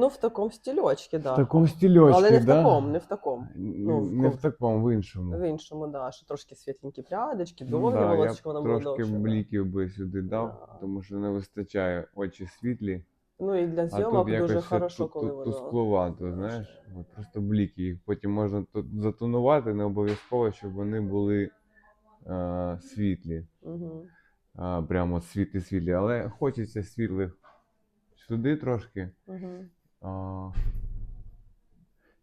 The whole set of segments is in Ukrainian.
Ну, в такому стільочці, да. В такому стільочці, Але не в да? такому, не в такому. Ну, не в- в такому, в іншому. В іншому, да, що трошки світленькі прядочки, Ну довгі да, я волосечко б воно трошки довше. да. бліків би сюди дав, Да. тому що не вистачає очі світлі. Ну і для А зйомок дуже хорошо, тут, коли тут, воно. тускловато, знаєш, От просто бліки. Їх потім можна тут затонувати, не обов'язково, щоб вони були е, світлі. Угу. А, прямо світлі світлі. Але хочеться світлих сюди трошки. Угу. А,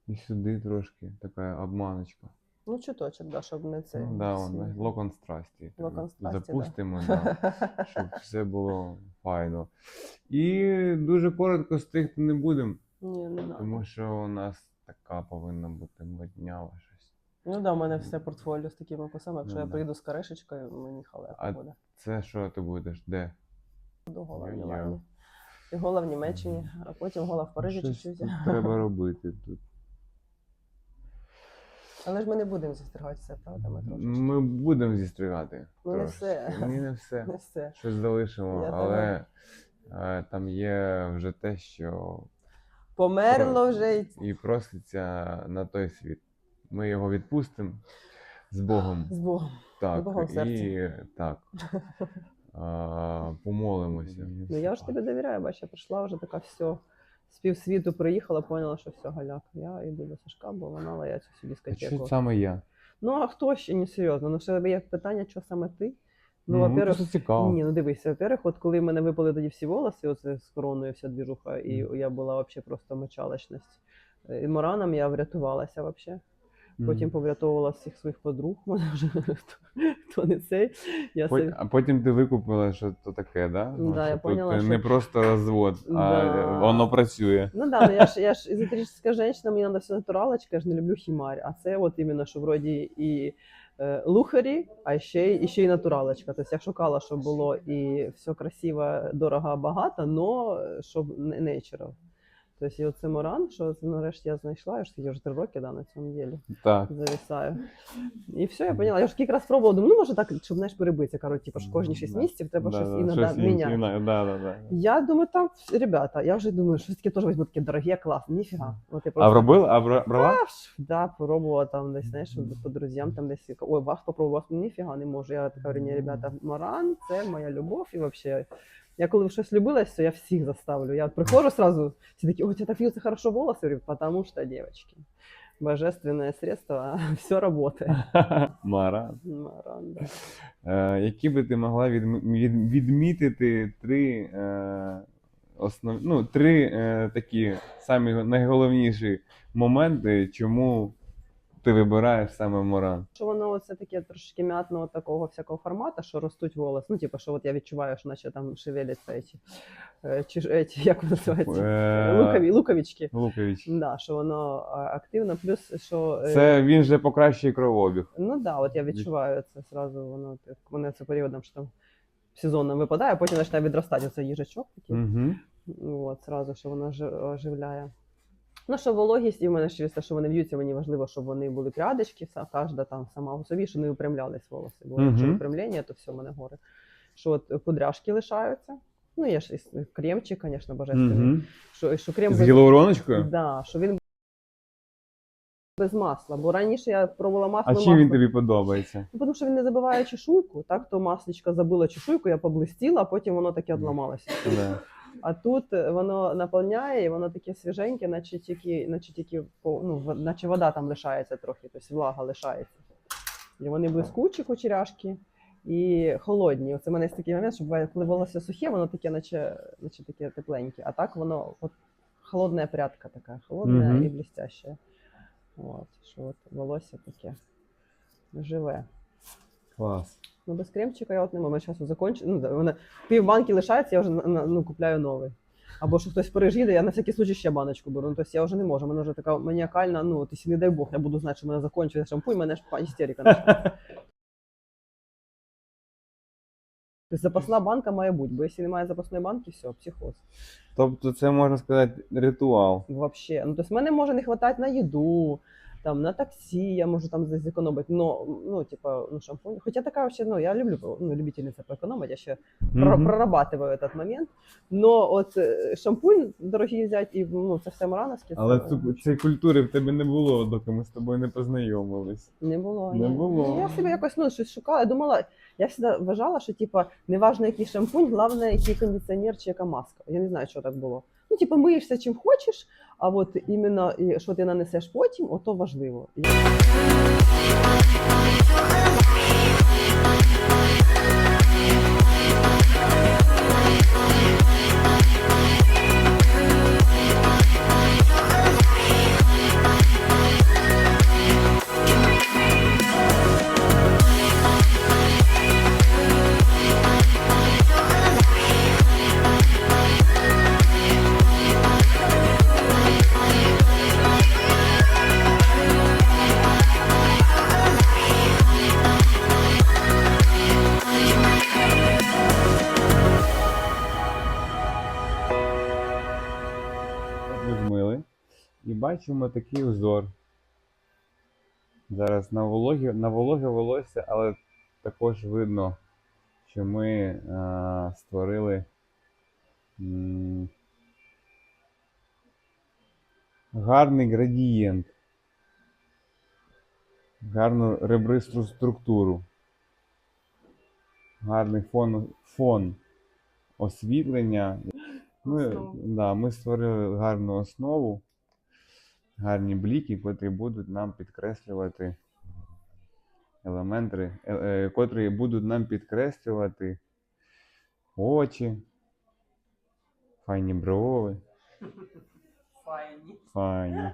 і сюди трошки така обманочка. Ну, чуточок, да, щоб не це. Ну, да, всі. он, локон страсті. Локон страсті. Запустимо, да. щоб все було файно. І дуже коротко стригти не будемо, Ні, не надо. тому що у нас така повинна бути моднява щось. Ну да, у мене все портфоліо з такими косами. Якщо Ну, я да. прийду з карешечкою, мені халепа А буде. Це що ти будеш? Де? До. Мілані. І гола в Німеччині, а потім гола в Парижі Щось чуть-чуть. тут треба робити тут. Але ж ми не будемо зістригатися, правда? Ми трошечки. Ми будемо зістригати. Ну, не трошечки. все. Ні, не все. Не все. Щось залишимо, Я але е, там є вже те, що Померло вже й і проситься на той світ. Ми його відпустимо з Богом. з Богом. Так, З Богом в серці. і так. А, помолимося. Ну я ж тобі довіряю, бач, я прийшла вже така все. З півсвіту приїхала, поняла, що все галяк. Я йду до Сашка, бо вона лається собі А що дискотеку. саме я? Ну а хто ще не серйозно? Ну ще є питання, що саме ти? Ну, Ну, во-первых, просто цікаво. ні, ну дивися, во-первых, от коли в мене випали тоді всі волоси, оце з короною вся двіжуха, і я була взагалі просто мочалочність. Е, І мораном я врятувалася взагалі. Потім поврятовувала всіх своїх подруг. Мене вже хто, хто не цей. Я Пот-. А потім ти викупила, що то таке, да? Ну, Да, що я тут поняла, не просто розвод, а Да. воно працює. Ну да, ну я ж я ж езотерическая женщина, мені треба все натуралочка, я ж не люблю хімарь. А це от іменно, що вроді і е, лухарі, а ще й і ще й натуралочка. Тобто я шукала, щоб було і все красиво, дорого, багато, но щоб не natural. Тобто, і оце Моран, що це нарешті я знайшла, я ж тоді вже три роки да, на цьому ділі Так. зависаю. І все, я поняла. Я ж кілька раз пробувала, думаю, ну може так, щоб знаєш, перебитися. Коротше, типу, що кожні 6 Да. місяців треба Да, щось да, іноді щось міняти. іна- Да, да, да. Я думаю, там, ребята, я вже думаю, що таке теж візьму таке дороге, класне, ніфіга. От я А робила? А бра- брала? Та ж, Да, пробувала там десь, знаєш, по друзям там десь. Ой, вас попробував, ніфіга не можу. Я така говорю, ні, ребята, Маран, це моя любов і взагалі. Я коли щось любилась, то я всіх заставлю. Я приходжу сразу, всі такі, ой, у так вьются хорошо волосы, говорю, потому что, девочки, божественное средство, все работает. Маран. Маран, да. Е, які би ти могла відм- від- відмітити три, е, основ... ну, три е, такі самі найголовніші моменти, чому ти вибираєш саме Моран? Що воно оце таке трошки м'ятного такого всякого формату, що ростуть волоси. Ну, типу, що от я відчуваю, що наче там шевеляться ці, е, чи ж еті, як вони називаються? Е, Лукові, луковички. Лукович. Да, що воно а, активно, плюс що. е, Це він же покращує кровообіг. Ну да, от я відчуваю це зразу, воно так, мене це періодом, що там сезонно випадає, а потім починає відростати оцей їжачок такий. Угу. От, зразу, що воно жи- оживляє. Ну, що вологість, і в мене через те, що вони в'ються, мені важливо, щоб вони були прядочки, кожна там сама по собі, щоб не випрямлялись волоси. Бо якщо Мгм. випрямлення, то все в мене гори. Що от кудряшки лишаються. Ну, є ж і кремчик, звісно, божественний. Угу. Що, що крем З без- гіалуроночкою? Да, що він без масла. Бо раніше я пробувала масло. А чим він тобі подобається? Ну, тому що він не забиває чешуйку, так то маслічка забила чешуйку, я поблистіла, а потім воно таке одламалося. Да. А тут е, воно наповняє, і воно таке свіженьке, наче тільки, наче тільки ну, наче вода там лишається трохи, тобто влага лишається. І вони блискучі кучеряшки і холодні. Оце в мене є такий момент, щоб коли волосся сухе, воно таке, наче, наче таке тепленьке. А так воно от, холодна прядка така, холодна Мгм. і блістяща. От, що от волосся таке живе. Клас. Ну, без кремчика я от не можу. Зараз закончу. Ну, мене пів банки лишається, я вже ну, купляю новий. Або що хтось пережиде, я на всякий случай ще баночку беру. Ну, тобто я вже не можу. Мене вже така маніакальна, ну, якщо не дай Бог, я буду знати, що мене закінчується шампунь, мене ж істерика почнеться. Тобто запасна банка має бути, бо якщо немає запасної банки, все, психоз. Тобто це можна сказати ритуал. Вообще. Ну, тобто мене може не вистачати на їду, там на таксі я можу там зекономити. Но, ну, типа, ну, шампунь. Хоча така вообще, ну, я люблю, ну, любительниця поекономити, я ще Мгм. прорабатываю этот момент. Но от е, шампунь дорогий взяти, і ну, це все марановське. Але це цієї культури в тебе не було, доки ми з тобою не познайомились. не було. Не ні. було. Ну, Я себе якось ну, щось шукала. Я думала, я завжди вважала, що типа, неважно, який шампунь, головне, який кондиціонер чи яка маска. Я не знаю, що так було. Ну, типу, миєшся чим хочеш, а от іменно що ти нанесеш потім, ото важливо. Бачимо такий узор. Зараз на вологі, на вологе волосся, але також видно, що ми е, створили м, гарний градієнт, гарну ребристу структуру, гарний фон, фон освітлення. Ми, да, ми створили гарну основу, гарні бліки, котрі будуть нам підкреслювати елементи, е, е, котрі будуть нам підкреслювати очі, файні брови, файні.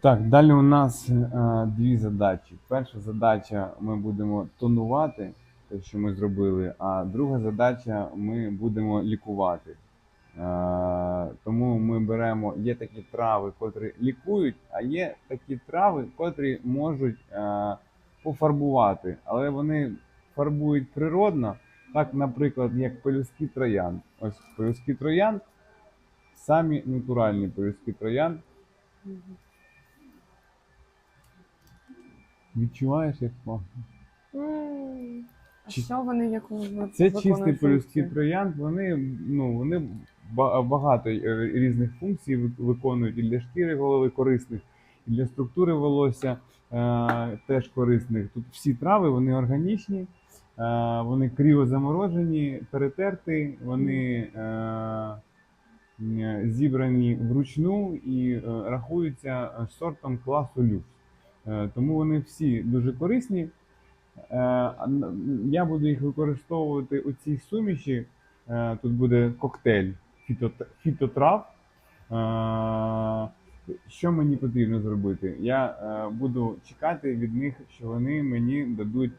Так, далі у нас е, дві задачі. Перша задача ми будемо тонувати те, що ми зробили, а друга задача ми будемо лікувати. Е, тому ми беремо, є такі трави, котрі лікують, а є такі трави, котрі можуть е, пофарбувати, але вони фарбують природно, так, наприклад, як пелюстки троянд. Ось пелюстки троянд, самі натуральні пелюстки троянд. Відчуваєш, як пахне? М, А Чи- що вони як Це чисті пелюстки троянд, вони, ну, вони багато е, різних функцій виконують і для шкіри голови корисних, і для структури волосся е, теж корисних. Тут всі трави вони органічні, е, вони кріозаморожені, перетерті, вони зібрані вручну і рахуються сортом класу люкс. Тому вони всі дуже корисні. Я буду їх використовувати у цій суміші. Тут буде коктейль фітотрав. Е, Що мені потрібно зробити? Я е, буду чекати від них, що вони мені дадуть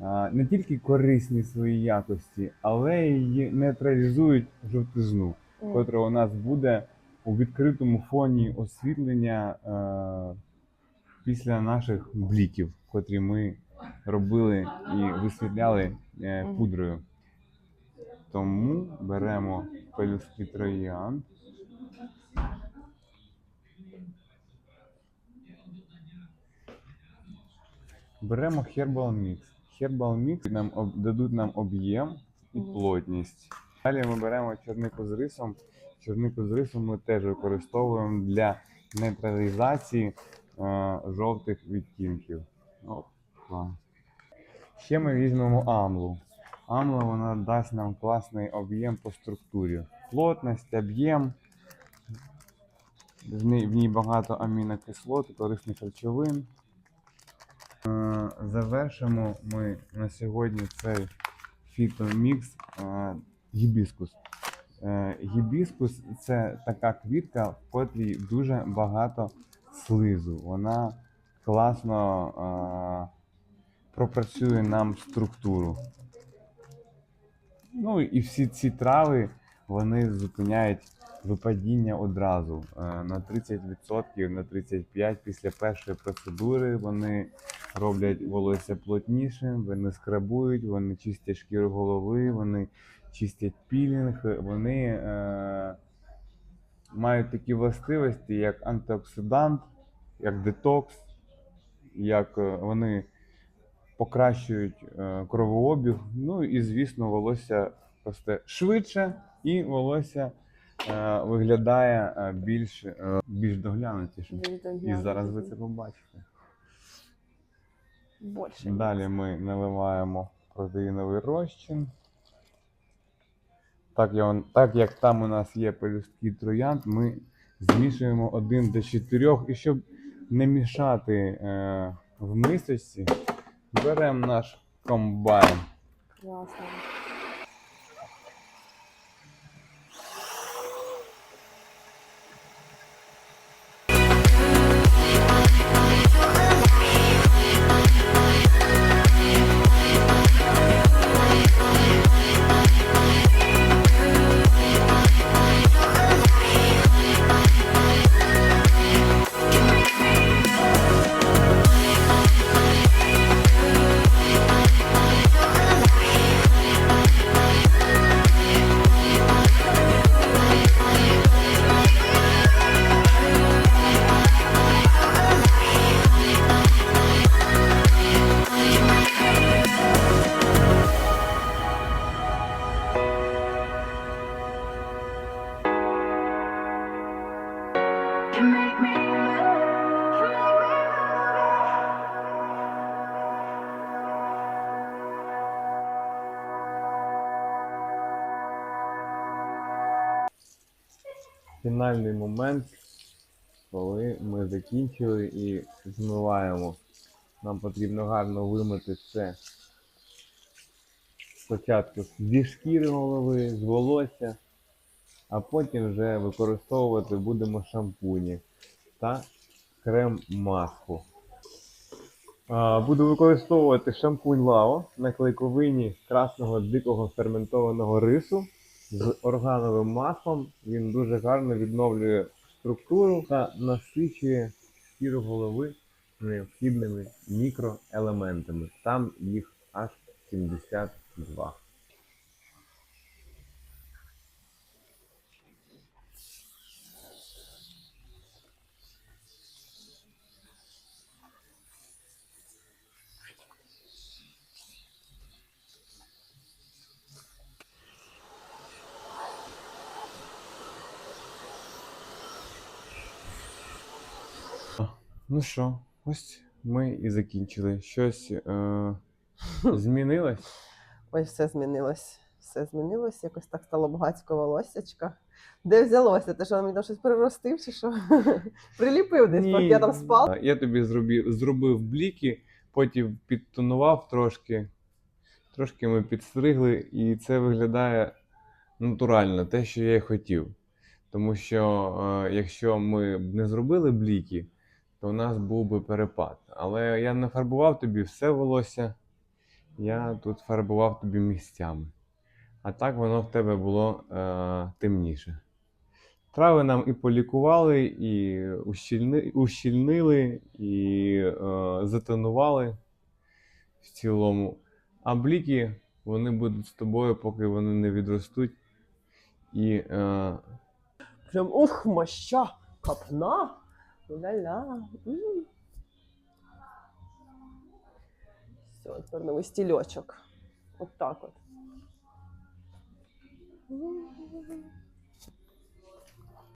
е, не тільки корисні свої якості, але й нейтралізують жовтизну, М. котра у нас буде у відкритому фоні освітлення після наших бліків, котрі ми робили і висвітляли пудрою. Тому беремо пелюстки троян. Беремо Herbal Mix. Herbal Mix нам об- дадуть нам об'єм і плотність. Далі ми беремо чорнику з рисом. Чорнику з рисом ми теж використовуємо для нейтралізації е, жовтих відтінків. Опа. Ще ми візьмемо амлу. Амла вона дасть нам класний об'єм по структурі. Плотність, об'єм. В ній, багато амінокислот, і корисних речовин. Е, Завершимо ми на сьогодні цей фітомікс е, гібіскус. Е, Гібіскус це така квітка, в котрій дуже багато слизу. Вона класно пропрацює нам структуру. Ну і всі ці трави вони зупиняють випадіння одразу е, на 30%, на 35% після першої процедури. Вони роблять волосся плотнішим, вони скрабують, вони чистять шкіру голови, вони чистять пілінг, вони е, мають такі властивості, як антиоксидант, як детокс, як е, вони покращують е, кровообіг. Ну і, звісно, волосся росте швидше, і волосся е, виглядає е, більш, більш доглянутіше. І зараз ви це побачите. Більше. Далі ми наливаємо протеїновий розчин. Так, я, так як там у нас є пелюстки троянд, ми змішуємо 1 до 4. І щоб не мішати е, в мисочці, беремо наш комбайн. Класно. Фінальний момент, коли ми закінчили і змиваємо. Нам потрібно гарно вимити це спочатку зі шкіри голови, з волосся, а потім вже використовувати будемо шампуні та крем-маску. Буду використовувати шампунь Лао на клейковині красного дикого ферментованого рису з органовим маслом. Він дуже гарно відновлює структуру та насичує шкіру голови необхідними мікроелементами. Там їх аж 72. Ну що, ось ми і закінчили. Щось е- змінилось. Ось все змінилось. Все змінилось, якось так стало багатсько волоссячка. Де взялося? Ти що мені там щось приростив чи що? Приліпив десь, поки я там спав. Я тобі зробив, зробив бліки, потім підтонував трошки. Трошки ми підстригли, і це виглядає натурально, те, що я й хотів. Тому що е, якщо ми б не зробили бліки, то у нас був би перепад. Але я не фарбував тобі все волосся, я тут фарбував тобі місцями. А так воно в тебе було е, темніше. Трави нам і полікували, і ущільни, ущільнили, і е, затонували в цілому. А бліки вони будуть з тобою, поки вони не відростуть. І е, Прям ух, моща, капна. Ля-ля. Все, тепер новий стільочок. От так от. М.